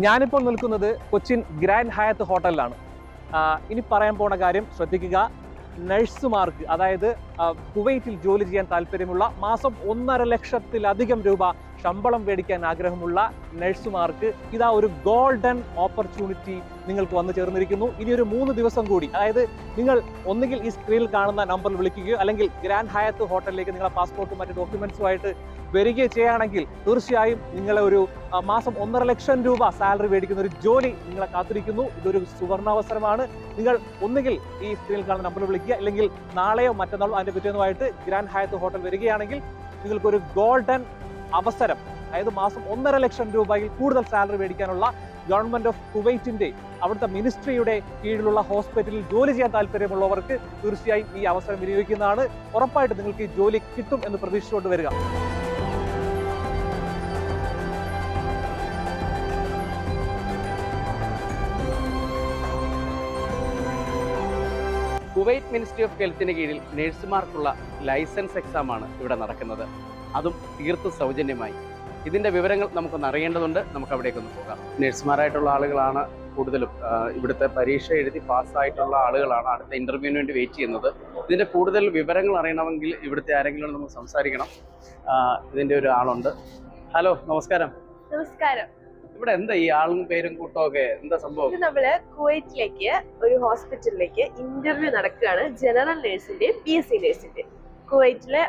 ഞാനിപ്പോൾ നിൽക്കുന്നത് കൊച്ചിൻ ഗ്രാൻഡ് ഹയത്ത് ഹോട്ടലിലാണ്. ഇനി പറയാൻ പോണ കാര്യം ശ്രദ്ധിക്കുക. നഴ്സുമാർക്ക് അതായത് കുവൈറ്റിൽ ജോലി ചെയ്യാൻ താല്പര്യമുള്ള മാസം ഒന്നര ലക്ഷത്തിലധികം രൂപ ശമ്പളം മേടിക്കാൻ ആഗ്രഹമുള്ള നഴ്സുമാർക്ക് ഇതാ ഒരു ഗോൾഡൻ ഓപ്പർച്യൂണിറ്റി നിങ്ങൾക്ക് വന്നു ചേർന്നിരിക്കുന്നു. ഇനി ഒരു മൂന്ന് ദിവസം കൂടി അതായത് നിങ്ങൾ ഒന്നുകിൽ ഈ സ്ക്രീനിൽ കാണുന്ന നമ്പറിൽ വിളിക്കുകയോ അല്ലെങ്കിൽ ഗ്രാൻഡ് ഹയത്ത് ഹോട്ടലിലേക്ക് നിങ്ങളെ പാസ്പോർട്ടും മറ്റു ഡോക്യുമെന്റ്സുമായിട്ട് വരികയോ ചെയ്യുകയാണെങ്കിൽ തീർച്ചയായും നിങ്ങളെ ഒരു മാസം ഒന്നര ലക്ഷം രൂപ സാലറി മേടിക്കുന്ന ഒരു ജോലി നിങ്ങളെ കാത്തിരിക്കുന്നു. ഇതൊരു സുവർണാവസരമാണ്. നിങ്ങൾ ഒന്നുകിൽ ഈ സ്ക്രീനിൽ കാണുന്ന നമ്പറിൽ വിളിക്കുക അല്ലെങ്കിൽ നാളെയോ മറ്റന്നാളോ അതിന്റെ പിറ്റേന്നുമായിട്ട് ഗ്രാൻഡ് ഹയത്ത് ഹോട്ടൽ വരികയാണെങ്കിൽ നിങ്ങൾക്കൊരു ഗോൾഡൻ അവസരം അതായത് മാസം ഒന്നര ലക്ഷം രൂപയിൽ കൂടുതൽ സാലറി മേടിക്കാനുള്ള ഗവൺമെന്റ് ഓഫ് കുവൈറ്റിന്റെ അവിടുത്തെ മിനിസ്ട്രിയുടെ കീഴിലുള്ള ഹോസ്പിറ്റലിൽ ജോലി ചെയ്യാൻ താല്പര്യമുള്ളവർക്ക് തീർച്ചയായും ഈ അവസരം വിനിയോഗിക്കുന്നതാണ്. ഉറപ്പായിട്ട് നിങ്ങൾക്ക് ഈ ജോലി കിട്ടും എന്ന് പ്രതീക്ഷിച്ചുകൊണ്ട് വരിക. കുവൈറ്റ് മിനിസ്ട്രി ഓഫ് ഹെൽത്തിന് കീഴിൽ നഴ്സുമാർക്കുള്ള ലൈസൻസ് എക്സാമാണ് ഇവിടെ നടക്കുന്നത്. അതും തീർത്തും സൗജന്യമായി. ഇതിന്റെ വിവരങ്ങൾ നമുക്കൊന്ന് അറിയേണ്ടതുണ്ട്. നമുക്ക് അവിടേക്കൊന്ന് പോകാം. നഴ്സുമാരായിട്ടുള്ള ആളുകളാണ് കൂടുതലും ഇവിടുത്തെ പരീക്ഷ എഴുതി പാസ്സായിട്ടുള്ള ആളുകളാണ് അടുത്ത ഇന്റർവ്യൂവിന് വേണ്ടി വെയിറ്റ് ചെയ്യുന്നത്. ഇതിന്റെ കൂടുതൽ വിവരങ്ങൾ അറിയണമെങ്കിൽ ഇവിടുത്തെ ആരെങ്കിലും നമുക്ക് സംസാരിക്കണം. ഇതിന്റെ ഇതിന്റെ ഒരു ആളുണ്ട്. ഹലോ നമസ്കാരം. നമസ്കാരം. ഇവിടെ എന്താ ഈ ആളും പേരും കൂട്ടമൊക്കെ എന്താ സംഭവം? നമ്മൾ കുവൈറ്റിലേക്ക് ഒരു ഹോസ്പിറ്റലിലേക്ക് ഇന്റർവ്യൂ നടക്കുകയാണ്. ജനറൽ നഴ്സിന്റെയും പി എസ് സി നഴ്സിന്റെയും. കുവൈറ്റിലെ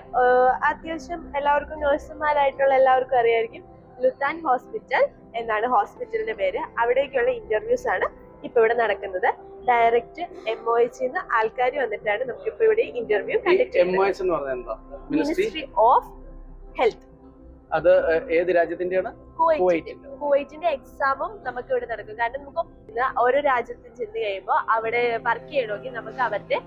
അത്യാവശ്യം എല്ലാവർക്കും നഴ്സുമാരായിട്ടുള്ള എല്ലാവർക്കും അറിയായിരിക്കും ലുത്താൻ ഹോസ്പിറ്റൽ എന്നാണ് ഹോസ്പിറ്റലിന്റെ പേര്. അവിടേക്കുള്ള ഇന്റർവ്യൂസ് ആണ് ഇപ്പൊ ഇവിടെ നടക്കുന്നത്. ഡയറക്റ്റ് എം ഒ എച്ച് ആൾക്കാർ വന്നിട്ടാണ് നമുക്ക് നമുക്കിപ്പോ ഇവിടെ ഇന്റർവ്യൂ മിനിസ്ട്രി ഓഫ് ഹെൽത്ത് അത് ഏത് രാജ്യത്തിന്റെയാണ്? ആണ് കുവൈറ്റിന്റെ. എക്സാമും നമുക്ക് ഇവിടെ നടക്കും. കാരണം നമുക്ക് ഓരോ രാജ്യത്തും ചെന്ന് കഴിയുമ്പോൾ അവിടെ വർക്ക് ചെയ്യണമെങ്കിൽ നമുക്ക് അവരുടെ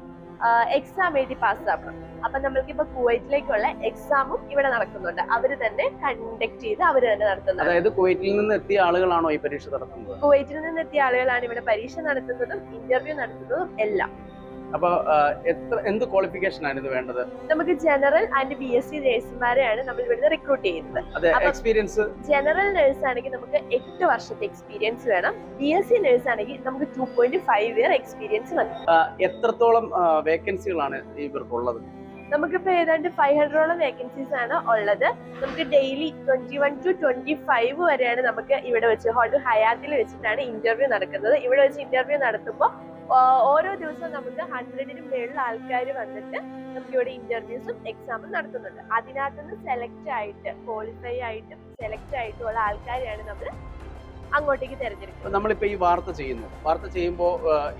എക്സാം എഴുതി പാസ്സാക്കണം. അപ്പൊ നമ്മൾക്ക് ഇപ്പൊ കുവൈറ്റിലേക്കുള്ള എക്സാമും ഇവിടെ നടക്കുന്നുണ്ട്. അവർ തന്നെ കണ്ടക്ട് ചെയ്ത് അവർ തന്നെ നടത്തുന്നത്. അതായത് കുവൈറ്റിൽ നിന്ന് എത്തിയ ആളുകളാണോ ഈ പരീക്ഷ നടത്തുന്നത്? കുവൈറ്റിൽ നിന്ന് എത്തിയ ആളുകളാണ് ഇവിടെ പരീക്ഷ നടത്തുന്നതും ഇന്റർവ്യൂ നടത്തുന്നതും എല്ലാം. അപ്പൊ എത്ര എന്ത് ക്വാളിഫിക്കേഷൻ ആണ് ഇത് വേണ്ടത്? നമുക്ക് general and B S C നഴ്സുമാരെയാണ് നമ്മൾ ഇവിടുന്ന് റിക്രൂട്ട് ചെയ്യുന്നത്. എക്സ്പീരിയൻസ് ജനറൽ നഴ്സ് ആണെങ്കിൽ നമുക്ക് എട്ട് വർഷത്തെ എക്സ്പീരിയൻസ് വേണം. ബി എസ് സി നഴ്സ് ആണെങ്കിൽ നമുക്ക് two point five year experience മതി. എത്രത്തോളം വേക്കൻസികളാണ് ഇവർക്കുള്ളത്? നമുക്കിപ്പോ ഏതാണ്ട് ഫൈവ് ഹൺഡ്രഡോളം വേക്കൻസീസ് ആണ് ഉള്ളത്. നമുക്ക് daily twenty one two twenty five വരെയാണ് നമുക്ക് ഇവിടെ വെച്ച് ഹോട്ടൽ ഹയാത്തിൽ വെച്ചിട്ടാണ് ഇന്റർവ്യൂ നടക്കുന്നത്. ഇവിടെ വെച്ച് ഇന്റർവ്യൂ നടത്തുമ്പോൾ ഓരോ ദിവസവും നമുക്ക് ഹൺഡ്രഡിന് മേളിൽ ആൾക്കാർ വന്നിട്ട് നമുക്ക് ഇവിടെ ഇന്റർവ്യൂസും എക്സാമും നടത്തുന്നുണ്ട്. അതിനകത്ത് നിന്ന് സെലക്ട് ആയിട്ട് ക്വാളിഫൈ ആയിട്ടും സെലക്ട് ആയിട്ടുള്ള ആൾക്കാരെയാണ് നമ്മൾ അങ്ങോട്ടേക്ക് തിരഞ്ഞെടുക്കുന്നത്. നമ്മളിപ്പോ ഈ വാർത്ത ചെയ്യുന്നു വാർത്ത ചെയ്യുമ്പോൾ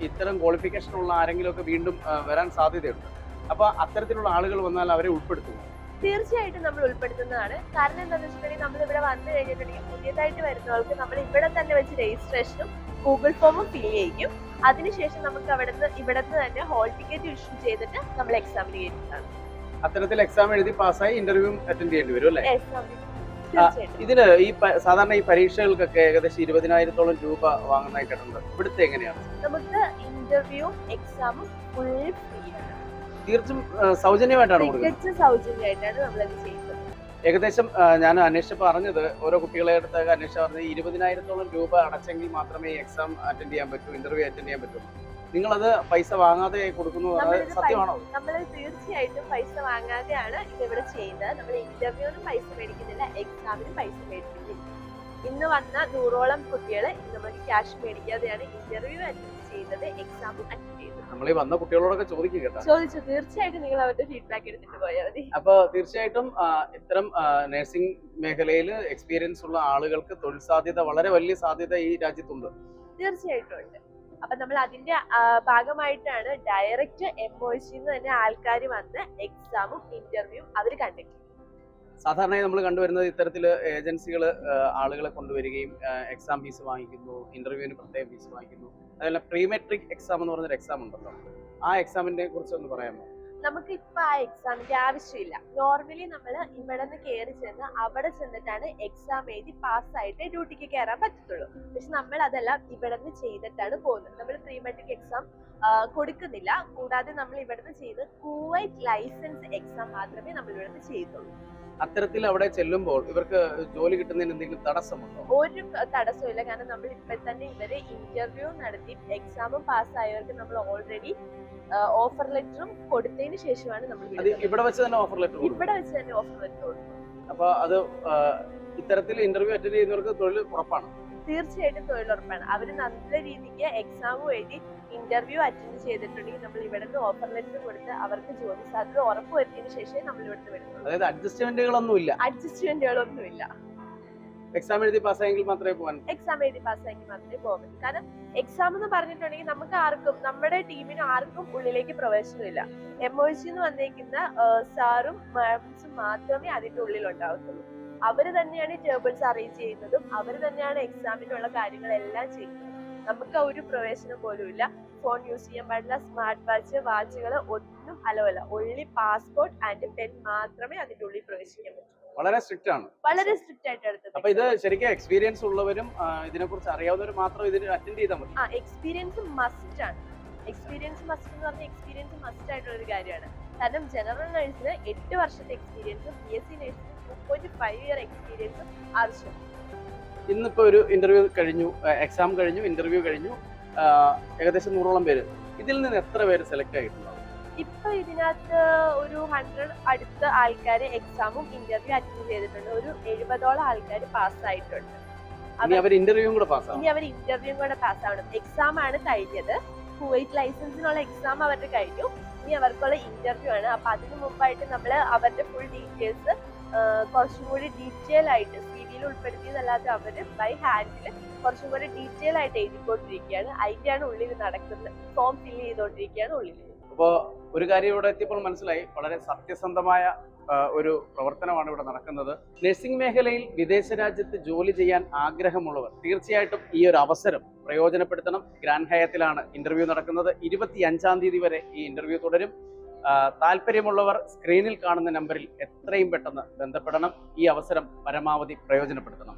ഇത്തരം ക്വാളിഫിക്കേഷൻ ഉള്ള ആരെങ്കിലും ഒക്കെ വീണ്ടും വരാൻ സാധ്യതയുണ്ട്. അപ്പൊ അത്തരത്തിലുള്ള ആളുകൾ വന്നാൽ അവരെ ഉൾപ്പെടുത്തുന്നു തീർച്ചയായിട്ടും നമ്മൾ ഉൾപ്പെടുത്തുന്നതാണ്. കാരണം എന്താണെന്ന് വെച്ചിട്ടുണ്ടെങ്കിൽ നമ്മൾ ഇവിടെ വന്നു കഴിഞ്ഞിട്ടുണ്ടെങ്കിൽ പുതിയതായിട്ട് വരുന്നവർക്ക് നമ്മൾ ഇവിടെ തന്നെ വെച്ച് രജിസ്ട്രേഷനും ഗൂഗിൾ ഫോമും ഫിൽ ചെയ്യിക്കും അതിനുശേഷം നമുക്ക് അവിടെ നിന്ന് ഇവിടെ നിന്ന് തന്നെ ഹോൾ ടിക്കറ്റ് ഇഷ്യൂ ചെയ്തിട്ട് നമ്മൾ എക്സാമിന് കയറ്റുന്നതാണ് അത്തരത്തിൽ എക്സാം എഴുതി പാസ്സായി ഇന്റർവ്യൂ അറ്റൻഡ് ചെയ്യേണ്ടി വരും അല്ലേ? ഇതിന് ഈ സാധാരണ ഈ പരീക്ഷകൾക്കൊക്കെ ഏകദേശം ഇരുപതിനായിരത്തോളം രൂപ വാങ്ങുന്നതായി ഇവിടുത്തെ എങ്ങനെയാണ്? നമുക്ക് ഇന്റർവ്യൂ എക്സാമും ഫുൾ ഫ്രീ ആണ്. തീർച്ചയായും സൗജന്യമായിട്ടാണ് സൗജന്യമായിട്ടാണ് നമ്മളത് ചെയ്യുന്നത്. ഏകദേശം ഞാൻ അന്വേഷിച്ചപ്പോൾ പറഞ്ഞത് ഓരോ കുട്ടികളെ അടുത്ത് അന്വേഷിച്ച് പറഞ്ഞത് ഇരുപതിനായിരത്തോളം രൂപ അടച്ചെങ്കിൽ മാത്രമേ എക്സാം അറ്റൻഡ് ചെയ്യാൻ പറ്റൂ ഇന്റർവ്യൂ അറ്റൻഡ് ചെയ്യാൻ പറ്റൂ. നിങ്ങളത് പൈസ വാങ്ങാതെ കൊടുക്കുന്നു അത് സത്യമാണോ? നമ്മൾ തീർച്ചയായിട്ടും പൈസ വാങ്ങാതെയാണ് ഇത് ഇവിടെ ചെയ്യുന്നത്. നമ്മൾ ഇന്റർവ്യൂവിനും പൈസ മേടിക്കുന്നില്ല എക്സാമിനും പൈസ മേടിക്കുന്നില്ല. ഇന്ന് വന്ന നൂറോളം കുട്ടികൾ നമുക്ക് ക്യാഷ് മേടിക്കാതെയാണ് ഇന്റർവ്യൂ അറ്റൻഡ് ചെയ്യുന്നത് എക്സാമും അറ്റൻഡ് ചെയ്യുന്നത്. നമ്മൾ ഈ വന്ന കുട്ടികളോടൊക്കെ ചോദിക്കുക കേട്ടോ. ചോദിച്ചു. തീർച്ചയായിട്ടും നിങ്ങൾ അവരുടെ ഫീഡ്ബാക്ക് എടുത്തിട്ട് പോയാൽ മതി. അപ്പൊ തീർച്ചയായിട്ടും ഇത്തരം നഴ്സിംഗ് മേഖലയിൽ എക്സ്പീരിയൻസ് ഉള്ള ആളുകൾക്ക് തൊഴിൽ സാധ്യത വളരെ വലിയ സാധ്യത ഈ രാജ്യത്തുണ്ട്. തീർച്ചയായിട്ടും ഉണ്ട്. അപ്പൊ നമ്മൾ അതിന്റെ ഭാഗമായിട്ടാണ് ഡയറക്റ്റ് എം ഒ തന്നെ ആൾക്കാർ വന്ന് എക്സാമും ഇന്റർവ്യൂവും അവർ കണ്ടക്ട് ചെയ്യും സാധാരണയായി നമ്മൾ കണ്ടുവരുന്നത് ഇത്തരത്തിൽ ഏജൻസികൾ ആളുകളെ കൊണ്ടുവരികയും എക്സാം ഫീസ് വാങ്ങിക്കുന്നു ഇന്റർവ്യൂവിന് പ്രത്യേക ഫീസ് വാങ്ങിക്കുന്നു. അതുപോലെ പ്രീമെട്രിക് എക്സാം എന്ന് പറഞ്ഞൊരു എക്സാം ഉണ്ടല്ലോ. ആ എക്സാമിനെ കുറിച്ച് ഒന്ന് പറയാമോ? നമുക്ക് ഇപ്പൊ ആ എക്സാമിന്റെ ആവശ്യമില്ല. നോർമലി നമ്മൾ ഇവിടെ നിന്ന് കയറി ചെന്ന് അവിടെ ചെന്നിട്ടാണ് എക്സാം എഴുതി പാസ്സായിട്ട് ഡ്യൂട്ടിക്ക് കയറാൻ പറ്റത്തുള്ളൂ. പക്ഷെ നമ്മൾ അതെല്ലാം ഇവിടെ നിന്ന് ചെയ്തിട്ടാണ് പോകുന്നത്. നമ്മൾ പ്രീ മെട്രിക് എക്സാം കൊടുക്കുന്നില്ല. കൂടാതെ നമ്മൾ ഇവിടെ നിന്ന് ചെയ്ത് കുവൈറ്റ് ലൈസൻസ് എക്സാം മാത്രമേ നമ്മൾ ഇവിടെ നിന്ന് ചെയ്തുള്ളൂ. അത്തരത്തിൽ അവിടെ ചെല്ലുമ്പോൾ ഇവർക്ക് ജോലി കിട്ടുന്നതിന് എന്തെങ്കിലും തടസ്സമുണ്ടോ? ഒരു തടസ്സമില്ല കാരണം നമ്മൾ ഇപ്പൊ തന്നെ ഇവരെ ഇന്റർവ്യൂ നടത്തി എക്സാമും പാസ്സായവർക്ക് നമ്മൾ ഓൾറെഡി ഓഫർ ലെറ്ററും കൊടുത്തതിന് ശേഷമാണ് നമ്മൾ. ഇവിടെ വെച്ച് തന്നെ ഓഫർ ലെറ്റർ ഇവിടെ വെച്ച് തന്നെ ഓഫർ ലെറ്റർ കൊടുക്കും. അപ്പൊ അത് ഇത്തരത്തിൽ ഇന്റർവ്യൂ അറ്റൻഡ് ചെയ്യുന്നവർക്ക് തൊഴിൽ ഉറപ്പാണ്. തീർച്ചയായിട്ടും തൊഴിലുറപ്പാണ്. അവർ നല്ല രീതിക്ക് എക്സാം എഴുതി ഇന്റർവ്യൂ അറ്റൻഡ് ചെയ്തിട്ടുണ്ടെങ്കിൽ നമ്മൾ ഇവിടെ നിന്ന് ഓഫർ ലെറ്റർ കൊടുത്ത് അവർക്ക് ജോലി സാധ്യത ഉറപ്പ് വരുത്തിയതിനു ശേഷമേ നമ്മൾ ഇവിടുന്ന് വിടുന്നുള്ളൂ. അതായത് അഡ്ജസ്റ്റ്മെന്റുകളൊന്നും ഇല്ല അഡ്ജസ്റ്റ്മെന്റുകളൊന്നുമില്ല എക്സാം എഴുതി പാസ്സായെങ്കിൽ മാത്രമേ പോകാൻ എക്സാം എഴുതി പാസ്സായെങ്കിൽ മാത്രമേ പോകാൻ പറ്റൂ. കാരണം എക്സാം എന്ന് പറഞ്ഞിട്ടുണ്ടെങ്കിൽ നമുക്ക് ആർക്കും നമ്മുടെ ടീമിന് ആർക്കും ഉള്ളിലേക്ക് പ്രവേശനമില്ല. എം ഒ സി എന്ന് വന്നേക്കുന്ന സാറും മാഡംസും മാത്രമേ അതിന്റെ ഉള്ളിൽ ഉണ്ടാവത്തുള്ളൂ അവർ തന്നെയാണ് ടേബിൾസ് അറേഞ്ച് ചെയ്യുന്നതും അവർ തന്നെയാണ് എക്സാമിനുള്ള കാര്യങ്ങളെല്ലാം ചെയ്യുന്നത്. നമുക്ക് ഒരു പ്രവേശനം പോലും ഇല്ല. ഫോൺ യൂസ് ചെയ്യാൻ പാടില്ല. സ്മാർട്ട് വാച്ച് വാച്ചുകൾ ഒന്നും അലവല്ല ഒള്ളി പാസ്പോർട്ട് ആൻഡ് പെൻ മാത്രമേ അതിന്റെ ഉള്ളിൽ പ്രവേശിക്കാൻ പറ്റൂ. വളരെ സ്ട്രിക്റ്റ് ആണ്. വളരെ സ്ട്രിക്റ്റ് ആയിട്ട് എടുത്തത് അപ്പൊ ഇത് ശരിക്കും എക്സ്പീരിയൻസ് ഉള്ളവരും ഇതിനെ ഇതിനെക്കുറിച്ച് അറിയാവുന്നവരും മാത്രം ഇതിന് അറ്റൻഡ് ചെയ്താൽ മതി. ആ എക്സ്പീരിയൻസ് മസ്റ്റ് ആണ്. എക്സ്പീരിയൻസ് മസ്റ്റ് എന്ന് പറഞ്ഞാൽ എക്സ്പീരിയൻസ് മസ്റ്റ് ആയിട്ടുള്ള ഒരു കാര്യമാണ്. കാരണം ജനറൽ നഴ്സിന് എട്ട് വർഷത്തെ എക്സ്പീരിയൻസും ബി എസ് സി നഴ്സിന് പോയിന്റ് ഫൈവ് ഇയർ എക്സ്പീരിയൻസ് ആവശ്യമാണ്. ഇന്നിപ്പോ ഒരു ഇന്റർവ്യൂ കഴിഞ്ഞു എക്സാം കഴിഞ്ഞു ഇന്റർവ്യൂ കഴിഞ്ഞു ഏകദേശം നൂറോളം പേര്. ഇതിൽ നിന്ന് എത്ര പേര് സെലക്ട് ആയിട്ടുണ്ടാവും? ഇപ്പൊ ഇതിനകത്ത് ഒരു ഹൺഡ്രഡ് അടുത്ത ആൾക്കാർ എക്സാമും ഇന്റർവ്യൂ അറ്റൻഡ് ചെയ്തിട്ടുണ്ട്. ഒരു എഴുപതോളം ആൾക്കാർ പാസ്സായിട്ടുണ്ട് ഇനി അവർ ഇന്റർവ്യൂവും കൂടെ പാസ് ഇനി അവർ ഇന്റർവ്യൂവും കൂടെ പാസ്സാവണം എക്സാം ആണ് കഴിഞ്ഞത്. കുവൈറ്റ് ലൈസൻസിനുള്ള എക്സാം അവരുടെ കഴിഞ്ഞു. ഇനി അവർക്കുള്ള ഇന്റർവ്യൂ ആണ്. അപ്പൊ അതിനു മുമ്പായിട്ട് നമ്മൾ അവരുടെ ഫുൾ ഡീറ്റെയിൽസ് കുറച്ചും കൂടി ഡീറ്റെയിൽ ആയിട്ട് സി വിയിൽ ഉൾപ്പെടുത്തിയതല്ലാതെ അവർ ബൈ ഹാൻഡിൽ കുറച്ചും കൂടി ഡീറ്റെയിൽ ആയിട്ട് എഴുതിക്കൊണ്ടിരിക്കുകയാണ്. അതിന്റെയാണ് ഉള്ളിൽ നടക്കുന്നത്. ഫോം ഫില്ല് ചെയ്തുകൊണ്ടിരിക്കുകയാണ് ഉള്ളിൽ. അപ്പോൾ ഒരു കാര്യം ഇവിടെ എത്തിയപ്പോൾ മനസ്സിലായി. വളരെ സത്യസന്ധമായ ഒരു പ്രവർത്തനമാണ് ഇവിടെ നടക്കുന്നത്. നഴ്സിംഗ് മേഖലയിൽ വിദേശ രാജ്യത്ത് ജോലി ചെയ്യാൻ ആഗ്രഹമുള്ളവർ തീർച്ചയായിട്ടും ഈ ഒരു അവസരം പ്രയോജനപ്പെടുത്തണം. ഗ്രാൻഡ് ഹയത്തിലാണ് ഇന്റർവ്യൂ നടക്കുന്നത്. ഇരുപത്തി അഞ്ചാം തീയതി വരെ ഈ ഇന്റർവ്യൂ തുടരും. താല്പര്യമുള്ളവർ സ്ക്രീനിൽ കാണുന്ന നമ്പറിൽ എത്രയും പെട്ടെന്ന് ബന്ധപ്പെടണം. ഈ അവസരം പരമാവധി പ്രയോജനപ്പെടുത്തണം.